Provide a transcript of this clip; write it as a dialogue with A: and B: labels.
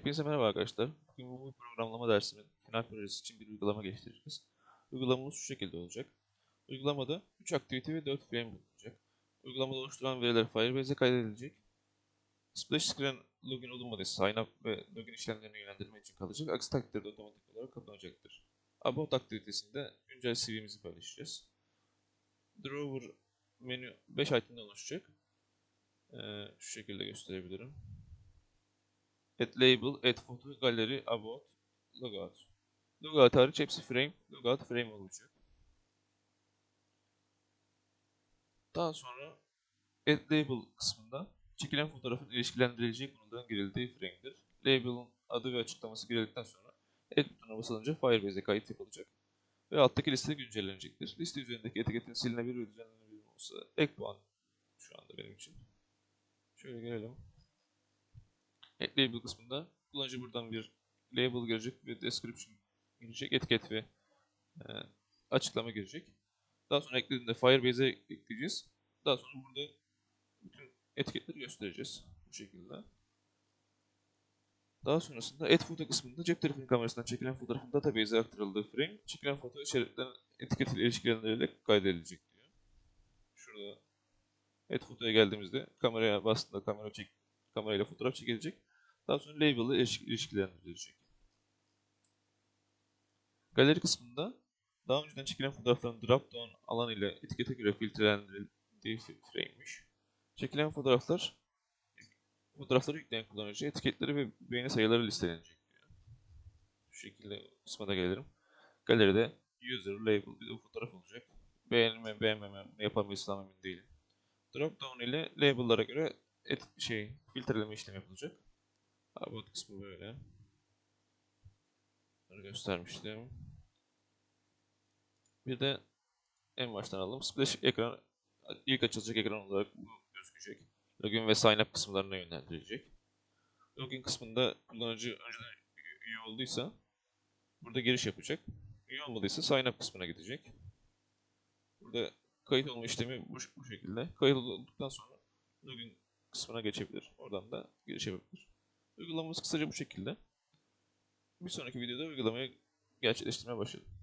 A: Hepinize merhaba arkadaşlar. Bugün bu programlama dersimin final projesi için bir uygulama geliştireceğiz. Uygulamamız şu şekilde olacak. Uygulamada 3 aktivite ve 4 frame bulunacak. Uygulamada oluşturulan veriler Firebase'e kaydedilecek. Splash screen login olunmadıysa sign up ve login işlemlerini yönlendirme için kalacak. Aksi takdirde otomatik olarak kapanacaktır. About aktivitesinde güncel CV'mizi paylaşacağız. Drawer menü 5 item'dan oluşacak. Ee, şu şekilde gösterebilirim. Add label, add photo, gallery, about, logout. Logout hariç hepsi frame, logout frame olacak. Daha sonra add label kısmında çekilen fotoğrafın ilişkilendirileceği konudan girildiği frame'dir. Label'ın adı ve açıklaması girildikten sonra add butonuna basılınca Firebase'e kayıt yapılacak. Ve alttaki liste güncellenecektir. Liste üzerindeki etiketin silinebilir ve düzenlenebilir olsa ek puan şu anda benim için. Şöyle gelelim. Add label kısmında kullanıcı buradan bir label girecek ve description girecek, etiket ve e, açıklama girecek. Daha sonra eklediğinde Firebase'e ekleyeceğiz. Daha sonra burada bütün etiketleri göstereceğiz bu şekilde. Daha sonrasında Add Photo kısmında cep telefonu kamerasından çekilen fotoğrafın database'e aktarıldığı frame, çekilen foto içerikten etiket ile ilişkilendirilerek kaydedilecek diyor. Şurada Add Photo'ya geldiğimizde kameraya bastığında kamera çek kamerayla fotoğraf çekilecek. Daha sonra label ile ilişki- ilişkilendirilecek. Galeri kısmında daha önceden çekilen fotoğrafların drop down alan ile etikete göre filtrelendirildiği frame'miş. Çekilen fotoğraflar fotoğrafları yükleyen kullanıcı etiketleri ve beğeni sayıları listelenecek. Şu şekilde kısma da gelirim. Galeride user, label bir fotoğraf olacak. Beğenme, beğenmeme, yapar mı İslam emin değilim. Drop down ile label'lara göre et, şey filtreleme işlemi yapılacak. About kısmı böyle. Bunları göstermiştim. Bir de en baştan alalım. Splash ekran ilk açılacak ekran olarak gözükecek. Login ve sign up kısımlarına yönlendirecek. Login kısmında kullanıcı önceden üye olduysa burada giriş yapacak. Üye olmadıysa sign up kısmına gidecek. Burada kayıt olma işlemi bu, bu şekilde. Kayıt olduktan sonra login kısmına geçebilir. Oradan da giriş yapabilir. Uygulamamız kısaca bu şekilde. Bir sonraki videoda uygulamayı gerçekleştirmeye başlayalım.